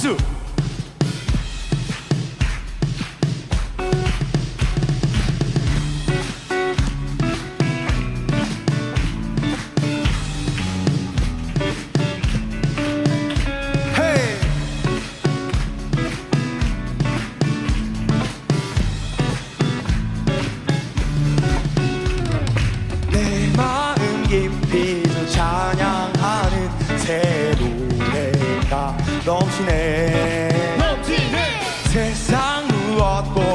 박수. 내 마음 깊이 저 넘치네, 넘치네. 세상 무엇보다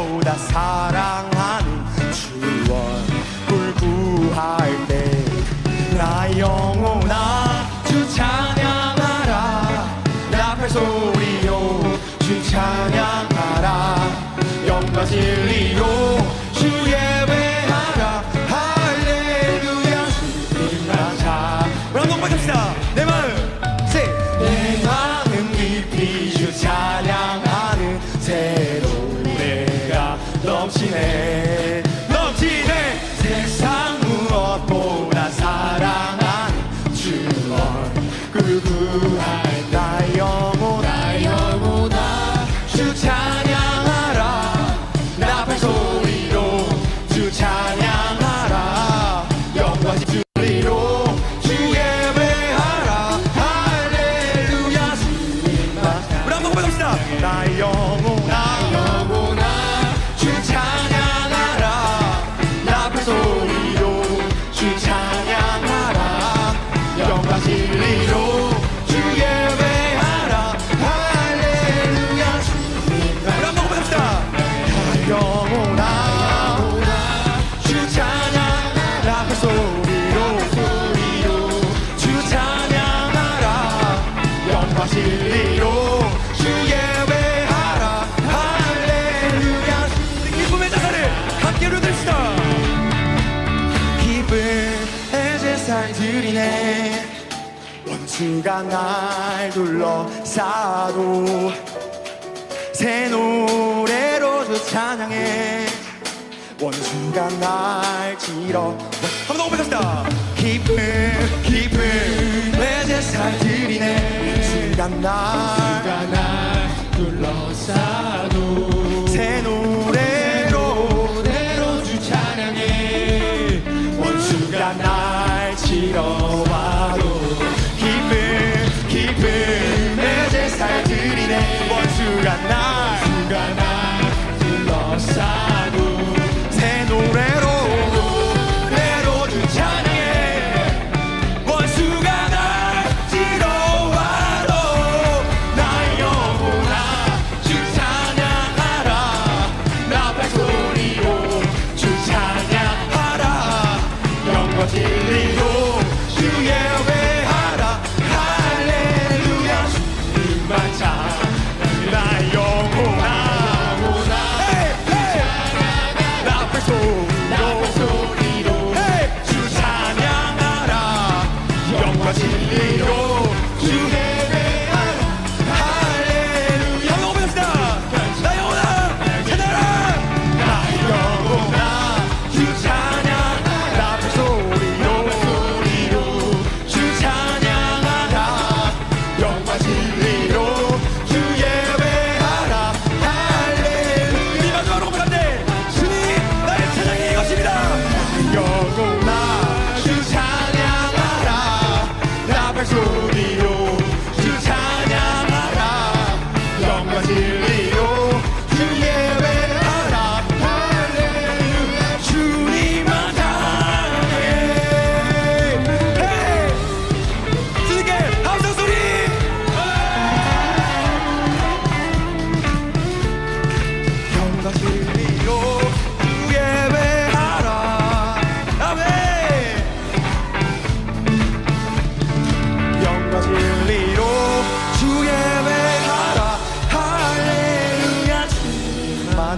소리로 주 찬양하라 영과 진리로 주 예배하라. 할렐루야. 기쁨의 자산을 함께 누릅시다. 기쁨의 제사를 드리네. 원수가 날 둘러싸도 새 노래로 주 찬양해. 원수가 날 길어. 한번 더 고백합시다. 기쁨 기쁨 내 제사를 드리네 순간 날 날 둘러싸도 새 노래로 내로 주 찬양해. 원수가 날 지러 날 둘러싸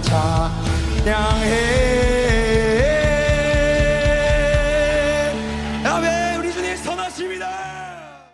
찬양해